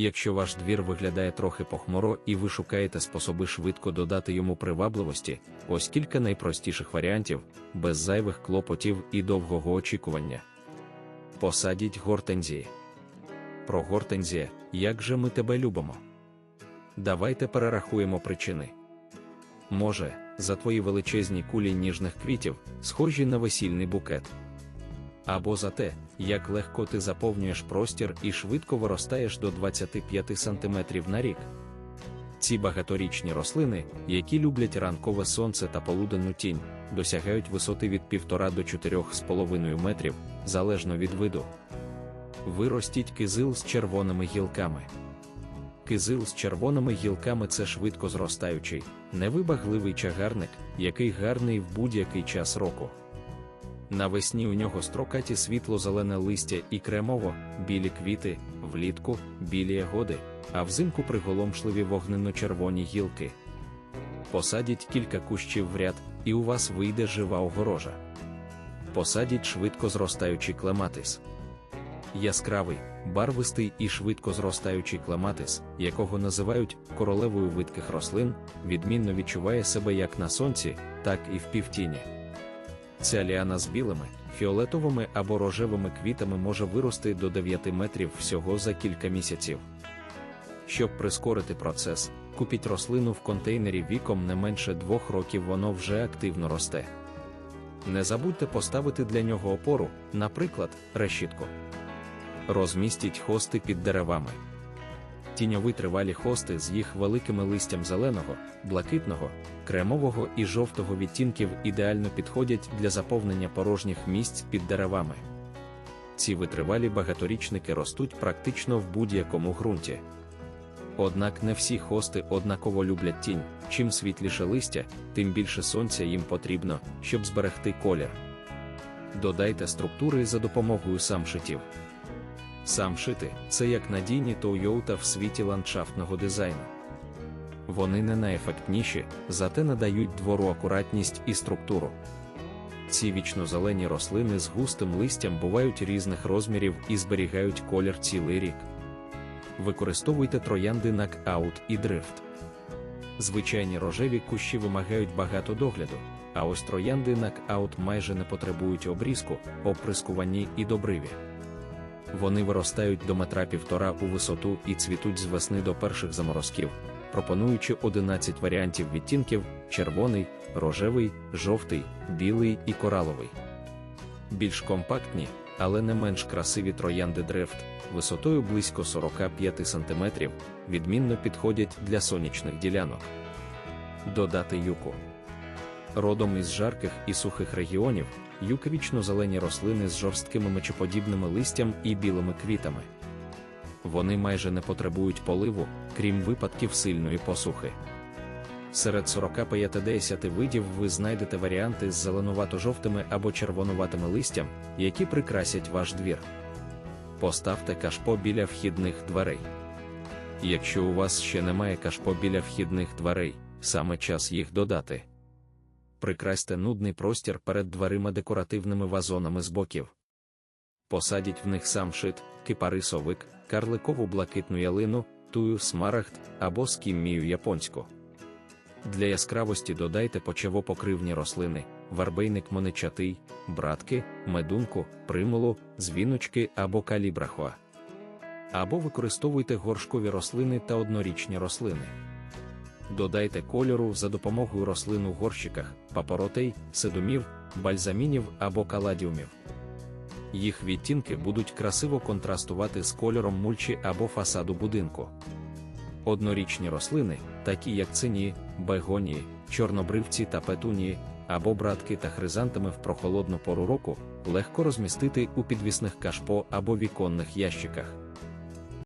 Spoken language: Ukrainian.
Якщо ваш двір виглядає трохи похмуро і ви шукаєте способи швидко додати йому привабливості, ось кілька найпростіших варіантів, без зайвих клопотів і довгого очікування. Посадіть гортензії. Про гортензія, як же ми тебе любимо. Давайте перерахуємо причини. Може, за твої величезні кулі ніжних квітів, схожі на весільний букет. Або за те, як легко ти заповнюєш простір і швидко виростаєш до 25 см на рік. Ці багаторічні рослини, які люблять ранкове сонце та полуденну тінь, досягають висоти від 1,5 до 4,5 метрів, залежно від виду. Виростіть кизил з червоними гілками. Кизил з червоними гілками це швидко зростаючий, невибагливий чагарник, який гарний в будь-який час року. Навесні у нього строкаті світло-зелене листя і кремово, білі квіти, влітку, білі ягоди, а взимку приголомшливі вогненно-червоні гілки. Посадіть кілька кущів в ряд, і у вас вийде жива огорожа. Посадіть швидко зростаючий клематис. Яскравий, барвистий і швидко зростаючий клематис, якого називають королевою видких рослин, відмінно відчуває себе як на сонці, так і в півтіні. Ця ліана з білими, фіолетовими або рожевими квітами може вирости до 9 метрів всього за кілька місяців. Щоб прискорити процес, купіть рослину в контейнері віком не менше двох років воно вже активно росте. Не забудьте поставити для нього опору, наприклад, решітку. Розмістіть хости під деревами. Тіньові тривалі хости з їх великими листям зеленого, блакитного, кремового і жовтого відтінків ідеально підходять для заповнення порожніх місць під деревами. Ці витривалі багаторічники ростуть практично в будь-якому ґрунті. Однак не всі хости однаково люблять тінь, чим світліше листя, тим більше сонця їм потрібно, щоб зберегти колір. Додайте структури за допомогою самшитів. Самшити це як надійні Toyota в світі ландшафтного дизайну. Вони не найефектніші, зате надають двору акуратність і структуру. Ці вічно-зелені рослини з густим листям бувають різних розмірів і зберігають колір цілий рік. Використовуйте троянди нокаут і дрифт. Звичайні рожеві кущі вимагають багато догляду, а ось троянди нокаут майже не потребують обрізку, оприскуванні і добриві. Вони виростають до метра півтора у висоту і цвітуть з весни до перших заморозків, пропонуючи 11 варіантів відтінків: червоний, рожевий, жовтий, білий і кораловий. Більш компактні, але не менш красиві троянди дрефт, висотою близько 45 см, відмінно підходять для сонячних ділянок. Додати юку. Родом із жарких і сухих регіонів, юки вічно-зелені рослини з жорсткими мечоподібними листям і білими квітами. Вони майже не потребують поливу, крім випадків сильної посухи. Серед 40-50 видів ви знайдете варіанти з зеленувато-жовтими або червонуватими листям, які прикрасять ваш двір. Поставте кашпо біля вхідних дверей. Якщо у вас ще немає кашпо біля вхідних дверей, саме час їх додати. Прикрасьте нудний простір перед дверима декоративними вазонами з боків. Посадіть в них самшит, кипарисовик, карликову блакитну ялину, тую смарагд або скіммію японську. Для яскравості додайте почевопокривні рослини, варбейник моничатий, братки, медунку, примулу, звіночки або калібрахуа. Або використовуйте горшкові рослини та однорічні рослини. Додайте кольору за допомогою рослин у горщиках, папоротей, седумів, бальзамінів або каладіумів. Їх відтінки будуть красиво контрастувати з кольором мульчі або фасаду будинку. Однорічні рослини, такі як цині, бегонії, чорнобривці та петунії, або братки та хризантами в прохолодну пору року, легко розмістити у підвісних кашпо або віконних ящиках.